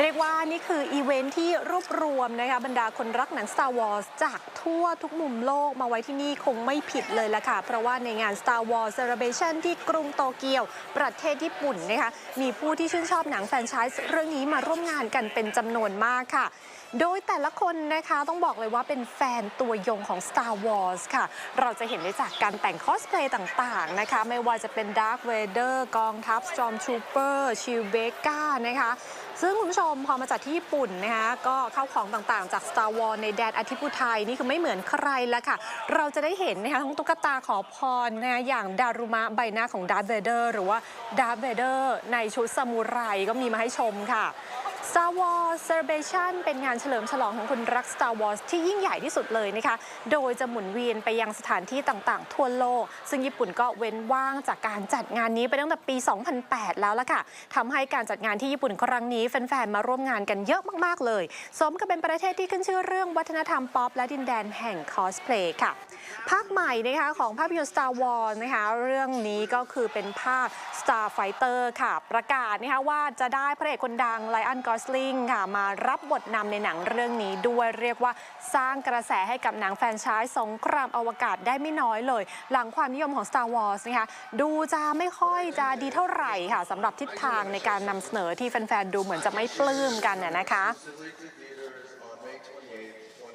เรียกว่านี่คืออีเวนท์ที่รวบรวมนะคะบรรดาคนรักหนัง Star Wars จากทั่วทุกมุมโลกมาไว้ที่นี่คงไม่ผิดเลยละค่ะ เพราะว่าในงาน Star Wars Celebration ที่กรุงโตเกียว ประเทศญี่ปุ่นนะคะมีผู้ที่ชื่นชอบหนังแฟรนไชส์เรื่องนี้มาร่วมงานกันเป็นจำนวนมากค่ะ โดยแต่ละคนนะคะต้องบอกเลยว่าเป็นแฟนตัวยงของ Star Wars ค่ะ เราจะเห็นได้จากการแต่งคอสเพลย์ต่างๆนะคะ ไม่ว่าจะเป็น Dark Vader กองทัพ Stormtrooper ชิลเบกานะคะ ซึ่งคุณผู้ชมพอมาจากที่ญี่ปุ่นนะคะก็เข้าของต่างๆจาก Star Wars ในแดนอาทิตย์อุทัยนี่คือไม่เหมือนใครละค่ะ เราจะได้เห็นนะคะทั้งตุ๊กตาขอพรนะคะอย่างดารุมะใบหน้าของดาร์ h เ a เดอร์หรือว่าดาร์ h เ a เดอร์ในชุดซามูไรก็มีมาให้ชมค่ะ Star Wars Celebration เป็นงานเฉลิมฉลองของคนรัก Star Wars ที่ยิ่งใหญ่ที่สุดเลยนะคะ โดยจะหมุนเวียนไปยังสถานที่ต่างๆ ทั่วโลก ซึ่งญี่ปุ่นก็เว้นว่างจากการจัดงานนี้ไปตั้งแต่ปี 2008 แล้วละค่ะทำให้การจัดงานที่ญี่ปุ่นครั้งนี้ แฟน ๆ มาร่วมงานกันเยอะมาก ๆ เลย สมกับเป็นประเทศที่ขึ้นชื่อเรื่องวัฒนธรรมป๊อปและดินแดนแห่งคอสเพลย์ค่ะ ภาคใหม่นะคะของภาพยนตร์ Star Wars นะคะ เรื่องนี้ก็คือเป็นภาค Star Fighter ค่ะ ประกาศนะคะว่าจะได้พระเอกคนดังไลอันกอสลิงค่ะมารับบทนำในหนังเรื่องนี้ด้วยเรียกว่าสร้างกระแสให้กับหนังแฟนชายสงครามอวกาศได้ไม่น้อยเลย หลังความนิยมของ Star Wars นะคะดูจะไม่ค่อยจะดีเท่าไหร่ค่ะสำหรับทิศทางในการนำเสนอที่แฟนๆดูเหมือนจะไม่ปลื้มกันน่ะนะคะ